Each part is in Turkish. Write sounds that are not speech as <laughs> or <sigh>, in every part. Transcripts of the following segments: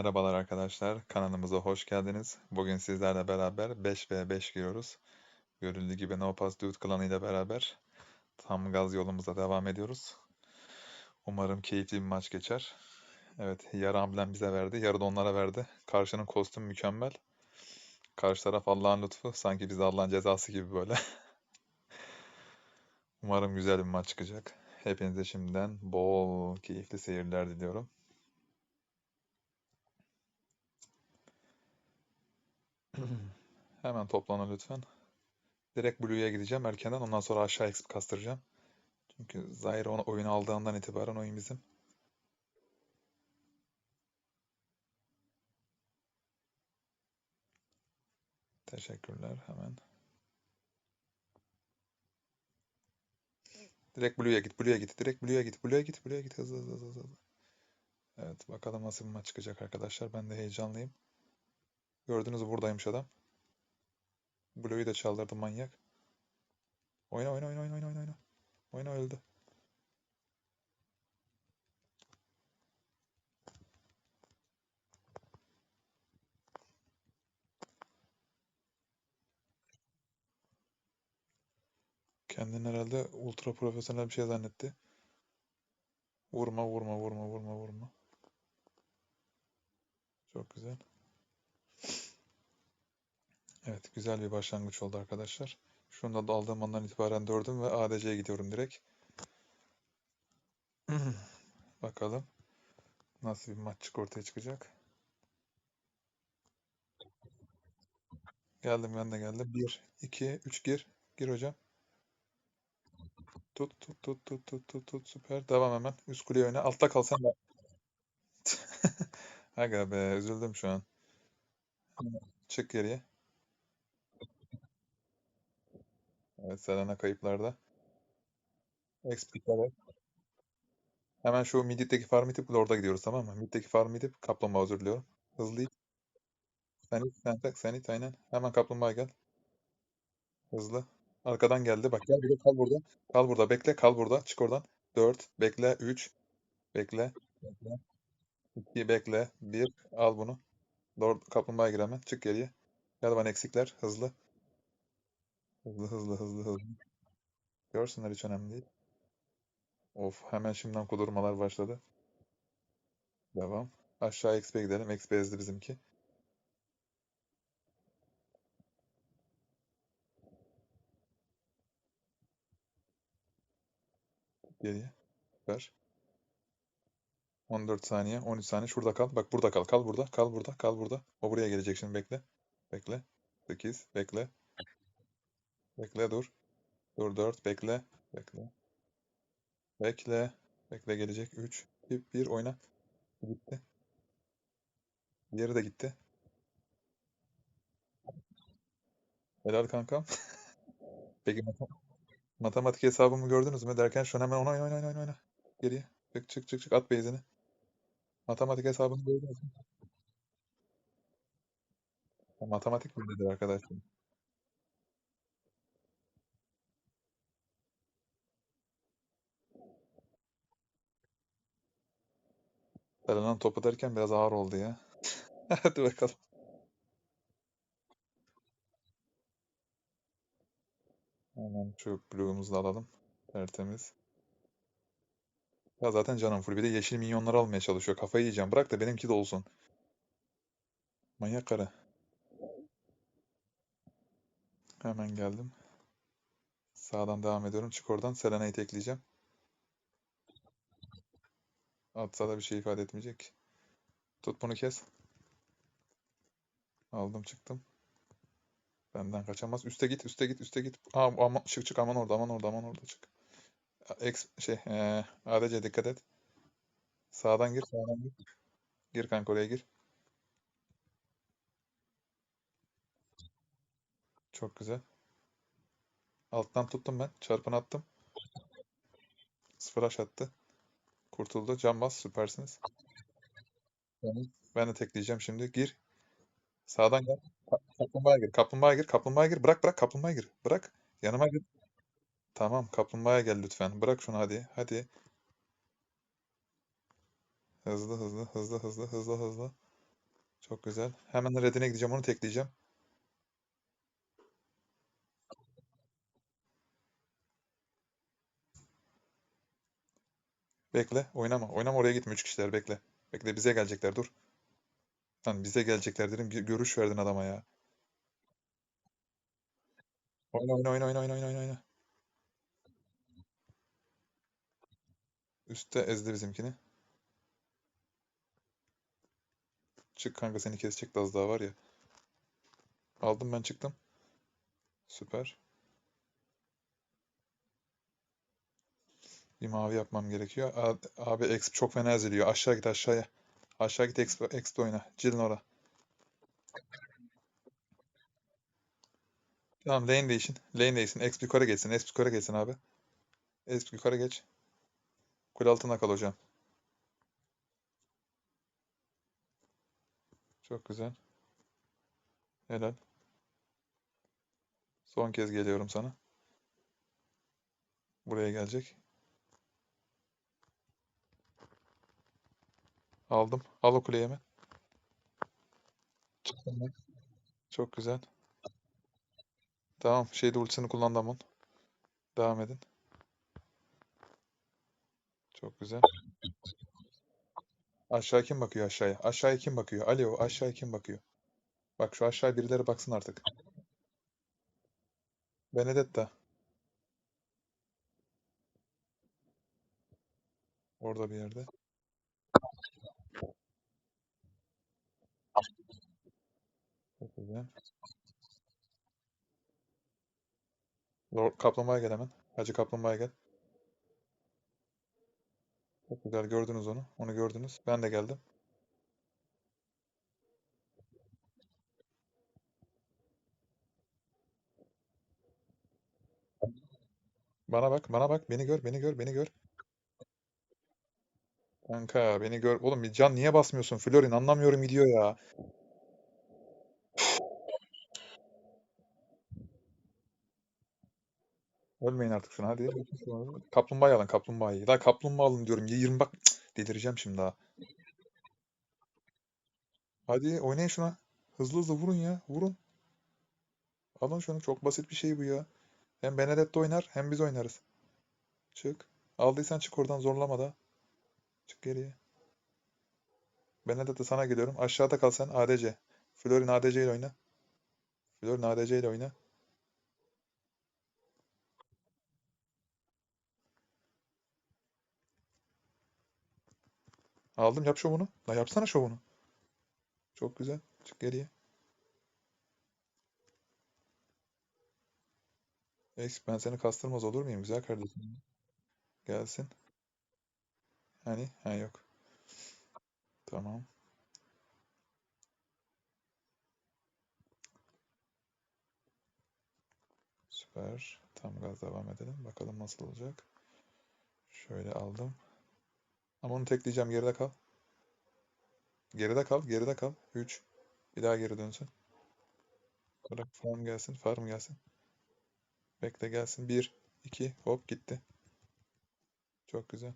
Merhabalar arkadaşlar, kanalımıza hoş geldiniz. Bugün sizlerle beraber 5v5 giriyoruz. Görüldüğü gibi No Pass Dude klanı ile beraber tam gaz yolumuza devam ediyoruz. Umarım keyifli bir maç geçer. Evet, yarı amblem bize verdi, yarı da onlara verdi. Karşının kostüm mükemmel. Karşı taraf Allah'ın lütfu, sanki biz Allah'ın cezası gibi böyle. <laughs> Umarım güzel bir maç çıkacak. Hepinize şimdiden bol keyifli seyirler diliyorum. <laughs> Hemen toplanın lütfen. Direkt Blue'ya gideceğim erkenden. Ondan sonra aşağı exp kastıracağım. Çünkü Zaire onu oyunu aldığından itibaren oyun bizim. Teşekkürler hemen. Direkt Blue'ya git, Blue'ya git, direkt Blue'ya git, Blue'ya git, Blue'ya git. Hızlı hızlı hızlı hızlı. Evet bakalım nasıl bir maç çıkacak arkadaşlar. Ben de heyecanlıyım. Gördünüz buradaymış adam. Blue'yu da çaldırdı manyak. Oyna oyna oyna oyna oyna oyna. Oyna öldü. Kendini herhalde ultra profesyonel bir şey zannetti. Vurma vurma vurma vurma vurma. Çok güzel. Evet güzel bir başlangıç oldu arkadaşlar. Şunu da aldığım andan itibaren dördüm ve ADC'ye gidiyorum direkt. <clears throat> Bakalım nasıl bir maç ortaya çıkacak. Geldim ben de geldim. 1, 2, 3 gir. Gir hocam. Tut tut tut tut tut tut tut süper. Devam hemen. Üst kuleye oyna. Altta kalsan da. <laughs> Aga be üzüldüm şu an. Çık geriye. Evet Selena kayıplarda. XP evet. Hemen şu middeki farm itip orada gidiyoruz tamam mı? Middeki farm itip kaplumbağa özür. Hızlı it. Sen it, sen tak, sen it aynen. Hemen kaplumbağa gel. Hızlı. Arkadan geldi. Bak gel burada kal burada. Kal burada bekle kal burada. Çık oradan. 4 bekle 3 bekle. Bekle. 2 bekle. 1 al bunu. Doğru kaplumbağaya gir hemen. Çık geriye. Gel bana eksikler. Hızlı. Hızlı hızlı hızlı hızlı. Görsünler hiç önemli değil. Of hemen şimdiden kudurmalar başladı. Devam. Aşağı XP gidelim. XP ezdi bizimki. Geriye. Ver. 14 saniye. 13 saniye. Şurada kal. Bak burada kal. Kal burada. Kal burada. Kal burada. O buraya gelecek şimdi. Bekle. Bekle. 8. Bekle. Bekle dur. Dur 4. Bekle. Bekle. Bekle. Bekle gelecek. 3. 2. 1. Oyna. Gitti. Diğeri de gitti. Helal kankam. <laughs> Peki matematik hesabımı gördünüz mü derken şu an hemen oyna oyna oyna oyna. Geriye. Çık çık çık çık at base'ini. Matematik hesabını gördünüz mü? Matematik böyledir arkadaşlar. Selena'nın topu derken biraz ağır oldu ya. <laughs> Hadi bakalım. Hemen şu blue'umuzu da alalım. Tertemiz. Ya zaten canım full. Bir de yeşil minyonları almaya çalışıyor. Kafayı yiyeceğim. Bırak da benimki de olsun. Manyak karı. Hemen geldim. Sağdan devam ediyorum. Çık oradan. Selena'yı tekleyeceğim. Atsa da bir şey ifade etmeyecek. Tut bunu kes. Aldım çıktım. Benden kaçamaz. Üste git, üste git, üste git. Aa, aman, çık çık aman orada, aman orada, aman orada çık. X şey, ee, ADC dikkat et. Sağdan gir, sağdan gir. Gir kanka oraya gir. Çok güzel. Alttan tuttum ben. Çarpını attım. Flash attı. Kurtuldu. Can bas. Süpersiniz. Ben de tekleyeceğim şimdi. Gir. Sağdan gel. Kaplumbağaya gir. Kaplumbağaya gir. Kaplumbağaya gir. Bırak bırak. Kaplumbağaya gir. Bırak. Yanıma gir. Tamam. Kaplumbağaya gel lütfen. Bırak şunu hadi. Hadi. Hızlı hızlı hızlı hızlı hızlı hızlı. Çok güzel. Hemen redine gideceğim. Onu tekleyeceğim. Bekle. Oynama. Oynama oraya gitme. Üç kişiler bekle. Bekle bize gelecekler. Dur. Lan bize gelecekler dedim. gö- Görüş verdin adama ya. Oyna oyna oyna oyna oyna oyna oyna. Üstte ezdi bizimkini. Çık kanka seni kesecek de daha var ya. Aldım ben çıktım. Süper. Bir mavi yapmam gerekiyor. Abi exp çok fena eziliyor. Aşağı git aşağıya. Aşağı git exp, exp oyna. Cilin ora. Tamam lane değişin. Lane değişsin. Exp yukarı geçsin. Exp yukarı geçsin abi. Exp yukarı geç. Kule altına kal hocam. Çok güzel. Helal. Son kez geliyorum sana. Buraya gelecek. Aldım. Al o kuleyi hemen. Çok güzel. Tamam. Şeyde ultisini kullandı Amon. Devam edin. Çok güzel. Aşağı kim bakıyor aşağıya? Aşağıya kim bakıyor? Alo aşağıya kim bakıyor? Bak şu aşağı birileri baksın artık. Benedetta. Orada bir yerde. Çok güzel. Lord Kaplumbağa'ya gel hemen. Hacı Kaplumbağa'ya gel. Çok güzel gördünüz onu. Onu gördünüz. Ben de geldim. Bana bak, bana bak. Beni gör, beni gör, beni gör. Kanka beni gör. Oğlum bir can niye basmıyorsun? Florin anlamıyorum gidiyor ya. Ölmeyin artık şuna hadi. Kaplumbağayı alın, kaplumbağayı. La kaplumbağa alın diyorum. 20 bak. Delireceğim şimdi ha. Hadi oynayın şuna. Hızlı hızlı vurun ya. Vurun. Alın şunu. Çok basit bir şey bu ya. Hem Benedetta oynar hem biz oynarız. Çık. Aldıysan çık oradan zorlama da. Çık geriye. Benedetta sana geliyorum. Aşağıda kal sen ADC. Florin ADC ile oyna. Florin ADC ile oyna. Aldım yap şovunu. La yapsana şovunu. Çok güzel. Çık geriye. Eks ben seni kastırmaz olur muyum güzel kardeşim? Gelsin. Hani? Ha yok. Tamam. Süper. Tam gaz devam edelim. Bakalım nasıl olacak. Şöyle aldım. Ama onu tekleyeceğim. Geride kal. Geride kal. Geride kal. 3. Bir daha geri dönsün. Bırak farm gelsin. Farm gelsin. Bekle gelsin. 1. 2. Hop gitti. Çok güzel.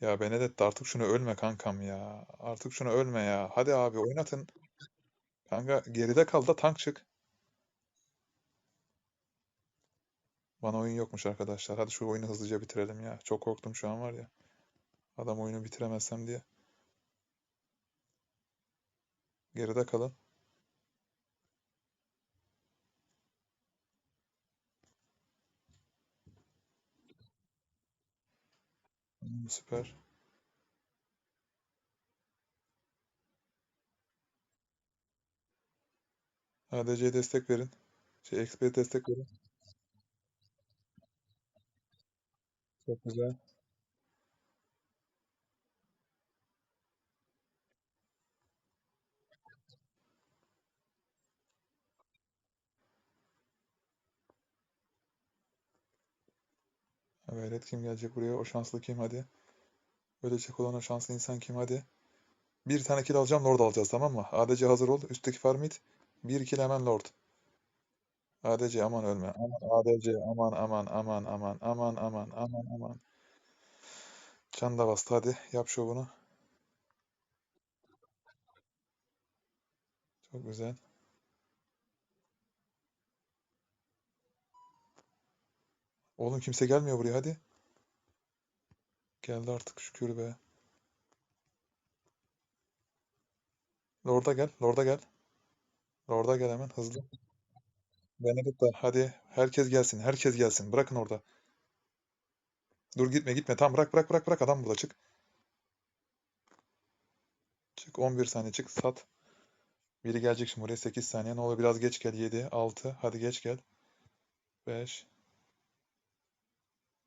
Ya Benedetta artık şunu ölme kankam ya. Artık şunu ölme ya. Hadi abi oynatın. Kanka geride kal da tank çık. Bana oyun yokmuş arkadaşlar. Hadi şu oyunu hızlıca bitirelim ya. Çok korktum şu an var ya. Adam oyunu bitiremezsem diye. Geride kalın. Süper. ADC'ye destek verin. Şey, XP'ye destek verin. Çok güzel. Evet kim gelecek buraya? O şanslı kim hadi. Ölecek olan o şanslı insan kim hadi. Bir tane kill alacağım Lord alacağız tamam mı? ADC hazır ol. Üstteki farm it. Bir kill hemen Lord. ADC aman ölme. Aman ADC aman aman aman aman aman aman aman aman. Can da bastı hadi yap şovunu. Çok güzel. Oğlum kimse gelmiyor buraya hadi. Geldi artık şükür be. Lord'a gel. Lord'a gel. Lord'a gel hemen hızlı. Benedikta hadi. Herkes gelsin. Herkes gelsin. Bırakın orada. Dur gitme gitme. Tamam bırak bırak bırak bırak. Adam burada çık. Çık 11 saniye çık. Sat. Biri gelecek şimdi buraya 8 saniye. Ne olur biraz geç gel. 7, 6. Hadi geç gel. 5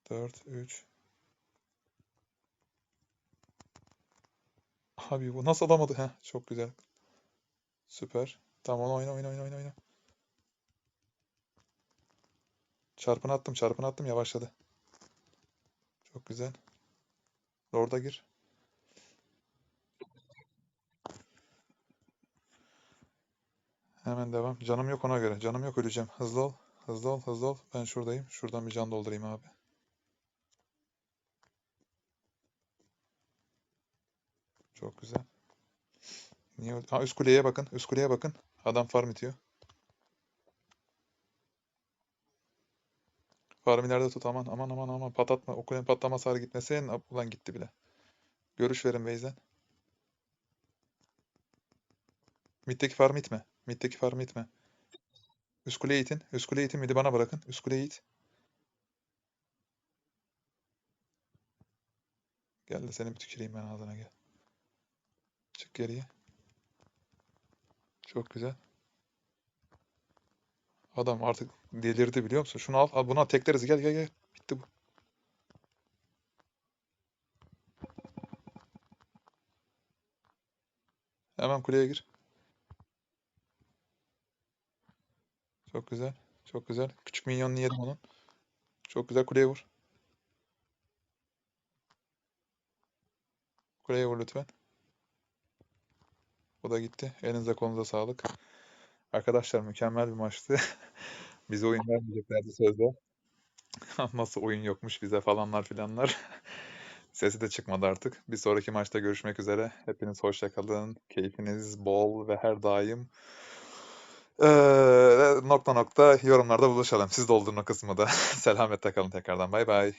4, 3 Abi bu nasıl alamadı? Heh, çok güzel. Süper. Tamam oyna oyna oyna oyna oyna. Çarpını attım çarpını attım yavaşladı. Çok güzel. Orada gir. Hemen devam. Canım yok ona göre. Canım yok öleceğim. Hızlı ol. Hızlı ol. Hızlı ol. Ben şuradayım. Şuradan bir can doldurayım abi. Çok güzel. Niye öldü? Ha üst kuleye bakın. Üst kuleye bakın. Adam farm itiyor. Farm ileride tut aman aman aman aman patlatma. O kulenin patlama hasarı gitmesin. Ulan gitti bile. Görüş verin Beyzen. Mid'deki farmı itme. Mid'deki farmı itme. Üst kuleyi itin. Üst kuleyi itin. Mid'i bana bırakın. Üst kuleyi it. Gel de seni bir tüküreyim ben ağzına gel. Çık geriye. Çok güzel. Adam artık delirdi biliyor musun? Şunu al. al bunu al. Tekleriz. Gel gel gel. Bitti bu. Hemen kuleye gir. Çok güzel. Çok güzel. Küçük minyonunu yedim onun. Çok güzel. Kuleye vur. Kuleye vur lütfen. O da gitti. Elinize kolunuza sağlık. Arkadaşlar mükemmel bir maçtı. <laughs> Bize oyun vermeyeceklerdi sözde. <laughs> Nasıl oyun yokmuş bize falanlar filanlar. <laughs> Sesi de çıkmadı artık. Bir sonraki maçta görüşmek üzere. Hepiniz hoşça kalın. Keyfiniz bol ve her daim eee, nokta nokta yorumlarda buluşalım. Siz doldurma kısmı da. Selametle kalın tekrardan. Bay bay.